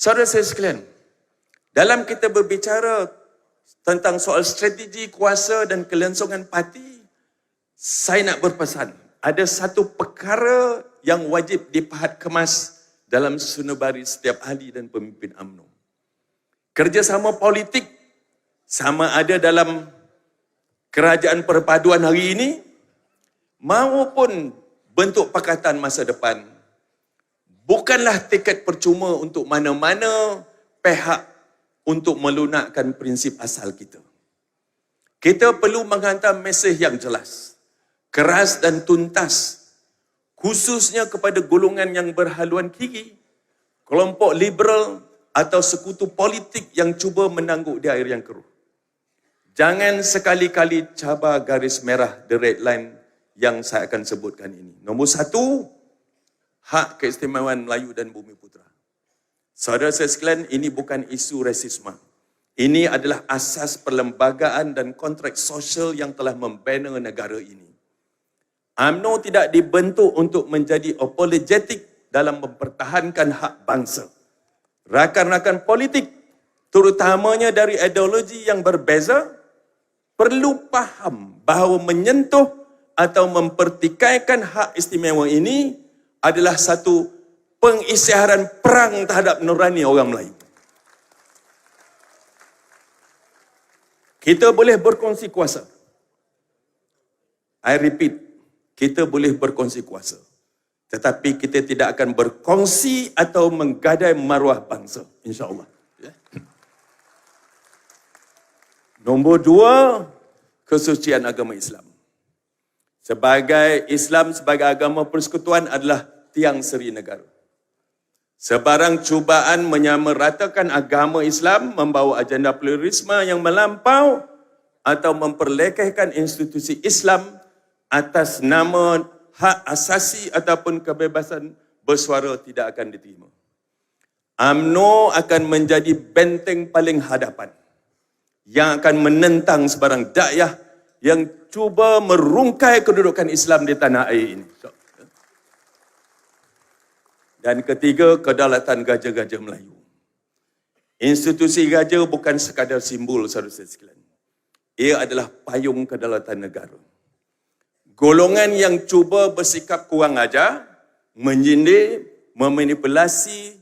Saudara saya sekalian, dalam kita berbicara tentang soal strategi kuasa dan kelangsungan parti, saya nak berpesan, ada satu perkara yang wajib dipahat kemas dalam sunubari setiap ahli dan pemimpin UMNO. Kerjasama politik sama ada dalam kerajaan perpaduan hari ini maupun bentuk pakatan masa depan bukanlah tiket percuma untuk mana-mana pihak untuk melunakkan prinsip asal kita. Kita perlu menghantar mesej yang jelas, keras dan tuntas, khususnya kepada golongan yang berhaluan kiri, kelompok liberal atau sekutu politik yang cuba menangguk di air yang keruh. Jangan sekali-kali cabar garis merah, the red line yang saya akan sebutkan ini. Nombor satu, hak keistimewaan Melayu dan Bumi Putra. Saudara saya sekalian, ini bukan isu rasisme. Ini adalah asas perlembagaan dan kontrak sosial yang telah membina negara ini. UMNO tidak dibentuk untuk menjadi apologetik dalam mempertahankan hak bangsa. Rakan-rakan politik, terutamanya dari ideologi yang berbeza, perlu faham bahawa menyentuh atau mempertikaikan hak istimewa ini adalah satu pengisytiharan perang terhadap nurani orang Melayu. Kita boleh berkongsi kuasa. I repeat, kita boleh berkongsi kuasa. Tetapi kita tidak akan berkongsi atau menggadai maruah bangsa. InsyaAllah. Ya. Nombor dua, kesucian agama Islam sebagai Islam sebagai agama persekutuan adalah tiang seri negara. Sebarang cubaan menyamaratakan agama Islam membawa agenda pluralisme yang melampau atau memperlekehkan institusi Islam atas nama hak asasi ataupun kebebasan bersuara tidak akan diterima. AMNO akan menjadi benteng paling hadapan yang akan menentang sebarang dakyah yang cuba merungkai kedudukan Islam di tanah air ini. Dan ketiga, kedaulatan gajah-gajah Melayu. Institusi gajah bukan sekadar simbol saudara sekalian. Ia adalah payung kedaulatan negara. Golongan yang cuba bersikap kurang ajar, menyindir, memanipulasi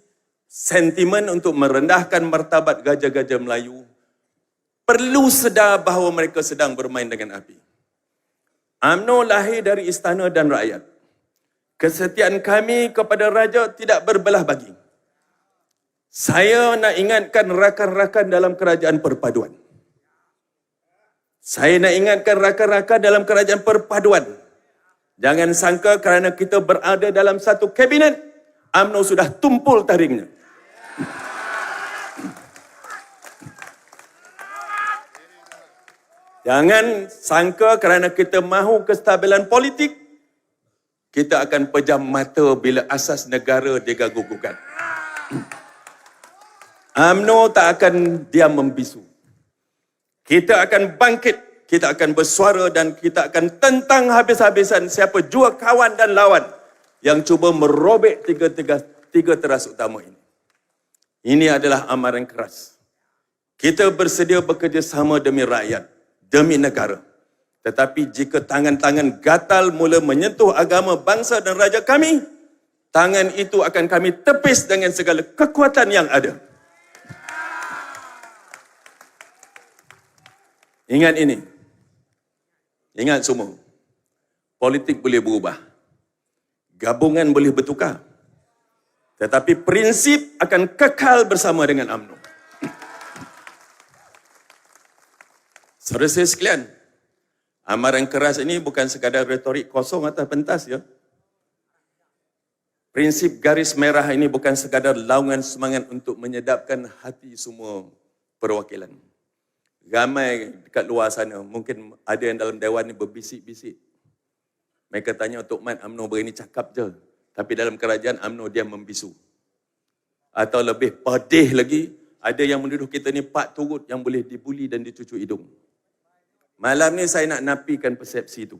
sentimen untuk merendahkan martabat gajah-gajah Melayu perlu sedar bahawa mereka sedang bermain dengan api. UMNO lahir dari istana dan rakyat. Kesetiaan kami kepada raja tidak berbelah bagi. Saya nak ingatkan rakan-rakan dalam kerajaan perpaduan. Saya nak ingatkan rakan-rakan dalam kerajaan perpaduan. Jangan sangka kerana kita berada dalam satu kabinet, UMNO sudah tumpul taringnya. Jangan sangka kerana kita mahu kestabilan politik, kita akan pejam mata bila asas negara digaguk-gugat. UMNO tak akan diam membisu. Kita akan bangkit, kita akan bersuara dan kita akan tentang habis-habisan siapa jua kawan dan lawan yang cuba merobek tiga-tiga tiga teras utama ini. Ini adalah amaran keras. Kita bersedia bekerjasama demi rakyat demi negara. Tetapi jika tangan-tangan gatal mula menyentuh agama bangsa dan raja kami, tangan itu akan kami tepis dengan segala kekuatan yang ada. Ingat ini. Ingat semua. Politik boleh berubah. Gabungan boleh bertukar. Tetapi prinsip akan kekal bersama dengan UMNO. Saudara saya sekalian, amaran keras ini bukan sekadar retorik kosong atau pentas ya. Prinsip garis merah ini bukan sekadar laungan semangat untuk menyedapkan hati semua perwakilan. Ramai dekat luar sana, mungkin ada yang dalam dewan ini berbisik-bisik. Mereka tanya untuk Mat UMNO berani cakap je. Tapi dalam kerajaan UMNO dia membisu. Atau lebih pedih lagi, ada yang menuduh kita ni pak turut yang boleh dibuli dan dicucu hidung. Malam ni saya nak napikan persepsi itu.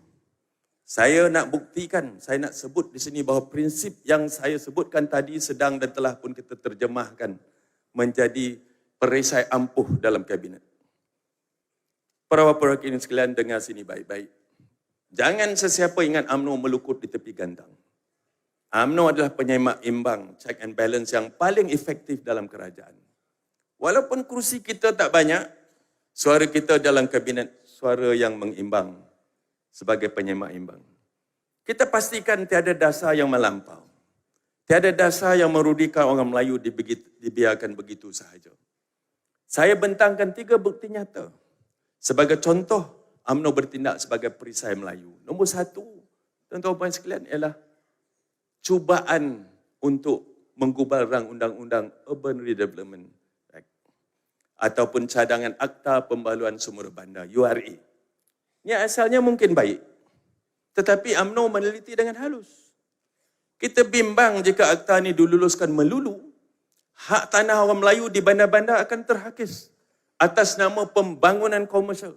Saya nak buktikan, saya nak sebut di sini bahawa prinsip yang saya sebutkan tadi sedang dan telah pun kita terjemahkan menjadi perisai ampuh dalam kabinet. Bapa rakyat sekalian dengar sini baik-baik. Jangan sesiapa ingat UMNO melukut di tepi gantang. UMNO adalah penyemak imbang, check and balance yang paling efektif dalam kerajaan. Walaupun kursi kita tak banyak, suara kita dalam kabinet suara yang mengimbang sebagai penyemak imbang. Kita pastikan tiada dasar yang melampau. Tiada dasar yang merugikan orang Melayu dibiarkan begitu sahaja. Saya bentangkan tiga bukti nyata. Sebagai contoh, UMNO bertindak sebagai perisai Melayu. Nombor satu, tuan-tuan sekalian, ialah cubaan untuk menggubal rang undang-undang Urban Redevelopment ataupun cadangan Akta Pembaluan Sumber Bandar, URA. Ini asalnya mungkin baik. Tetapi UMNO meneliti dengan halus. Kita bimbang jika akta ini diluluskan melulu, hak tanah orang Melayu di bandar-bandar akan terhakis atas nama pembangunan komersial.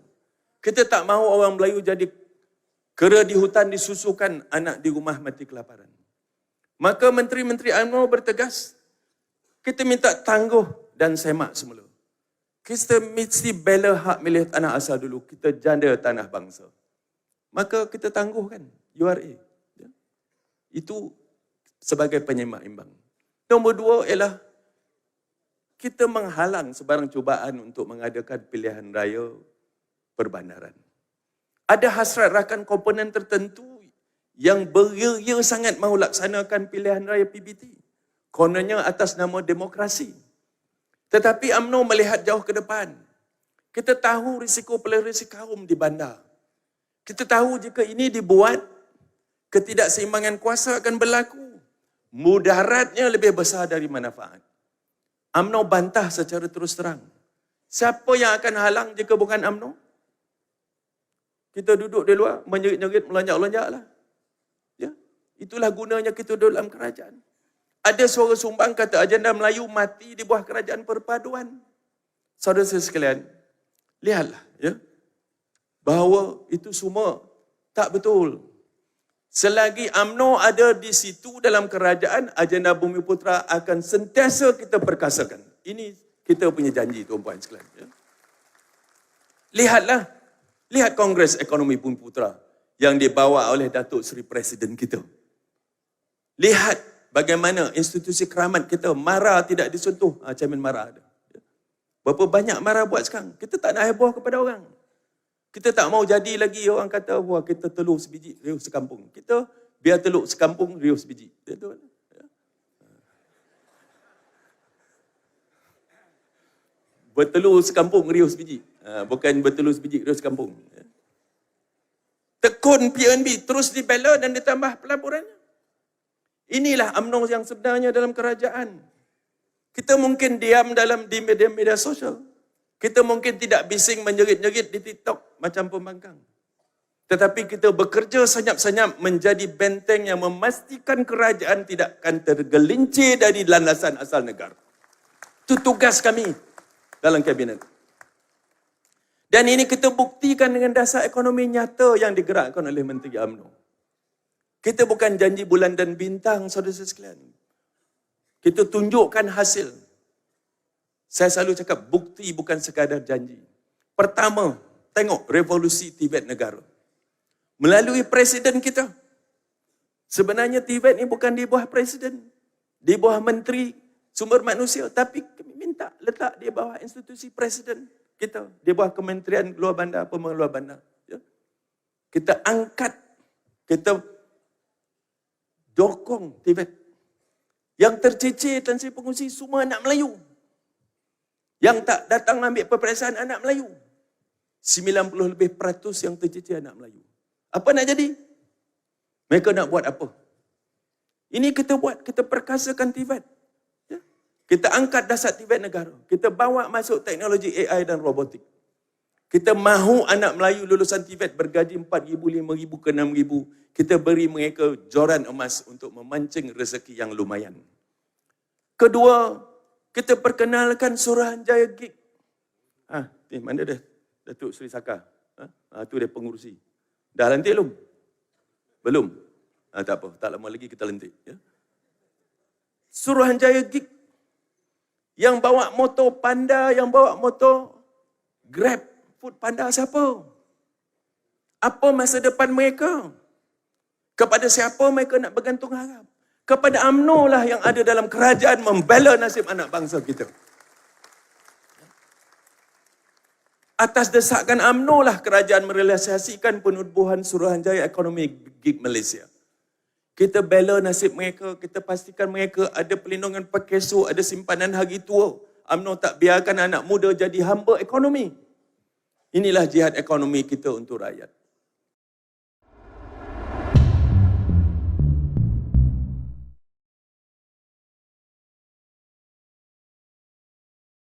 Kita tak mahu orang Melayu jadi kera di hutan disusukan anak di rumah mati kelaparan. Maka menteri-menteri UMNO bertegas, kita minta tangguh dan semak semula. Kita mesti bela hak milik tanah asal dulu. Kita janda tanah bangsa. Maka kita tangguhkan URA. Ya. Itu sebagai penyemak imbang. Nombor dua ialah kita menghalang sebarang cubaan untuk mengadakan pilihan raya perbandaran. Ada hasrat rakan komponen tertentu yang beria sangat mahu laksanakan pilihan raya PBT. Kononnya atas nama demokrasi. Tetapi UMNO melihat jauh ke depan. Kita tahu risiko polarisasi kaum di bandar. Kita tahu jika ini dibuat, ketidakseimbangan kuasa akan berlaku mudaratnya lebih besar dari manfaat. UMNO bantah secara terus terang. Siapa yang akan halang jika bukan UMNO? Kita duduk di luar, menyerit-nyerit, melonjak-lonjak lah. Ya? Itulah gunanya kita duduk dalam kerajaan. Ada suara sumbang kata agenda Melayu mati di bawah kerajaan perpaduan. Saudara saya sekalian, lihatlah ya, bahawa itu semua tak betul. Selagi AMNO ada di situ dalam kerajaan, agenda Bumi Putra akan sentiasa kita perkasakan. Ini kita punya janji tuan-puan sekalian. Ya. Lihatlah, lihat Kongres Ekonomi Bumi Putra yang dibawa oleh Datuk Seri Presiden kita. Lihat bagaimana institusi keramat kita marah tidak disentuh. Ha, Chairman marah ada. Berapa banyak marah buat sekarang? Kita tak nak heboh kepada orang. Kita tak mau jadi lagi orang kata wah kita telur sebiji riuh sekampung. Kita biar telur sekampung riuh sebiji. Ya. Bertelur sekampung riuh sebiji. Ha, bukan bertelur sebiji riuh sekampung. Tekun PNB terus dibela dan ditambah pelaburannya. Inilah UMNO yang sebenarnya dalam kerajaan. Kita mungkin diam dalam di media-media sosial. Kita mungkin tidak bising menjerit-jerit di TikTok macam pembangkang. Tetapi kita bekerja senyap-senyap menjadi benteng yang memastikan kerajaan tidak akan tergelincir dari landasan asal negara. Itu tugas kami dalam kabinet. Dan ini kita buktikan dengan dasar ekonomi nyata yang digerakkan oleh Menteri UMNO. Kita bukan janji bulan dan bintang, saudara sekalian. Kita tunjukkan hasil. Saya selalu cakap bukti bukan sekadar janji. Pertama, tengok revolusi Tibet negara. Melalui presiden kita. Sebenarnya Tibet ni bukan di bawah presiden. Di bawah menteri sumber manusia. Tapi kami minta letak di bawah institusi presiden kita. Di bawah kementerian luar bandar, pembangunan luar bandar. Ya. Kita angkat, kita dokong Tibet. Yang tercecir dan si pengungsi semua anak Melayu yang tak datang ambil peperiksaan anak Melayu. 90 lebih peratus yang tercicir anak Melayu. Apa nak jadi? Mereka nak buat apa? Ini kita buat, kita perkasakan Tibet. Ya? Kita angkat dasar Tibet negara. Kita bawa masuk teknologi AI dan robotik. Kita mahu anak Melayu lulusan Tibet bergaji 4,000, 5,000 ke 6,000. Kita beri mereka joran emas untuk memancing rezeki yang lumayan. Kedua, kita perkenalkan Suruhanjaya Gig. Ah, ha, eh, mana dia? Datuk Seri Saka. Ha? ha tu dia pengurusi. Dah lantik belum? Belum. Ha, tak apa, tak lama lagi kita lantik. Ya? Suruhanjaya Gig Yang bawa motor panda, yang bawa motor Grab, food panda siapa? Apa masa depan mereka? Kepada siapa mereka nak bergantung harap? Kepada UMNO lah yang ada dalam kerajaan membela nasib anak bangsa kita. Atas desakan UMNO lah kerajaan merealisasikan penubuhan Suruhanjaya Ekonomi Gig Malaysia. Kita bela nasib mereka, kita pastikan mereka ada pelindungan pakesu, ada simpanan hari tua. UMNO tak biarkan anak muda jadi hamba ekonomi. Inilah jihad ekonomi kita untuk rakyat.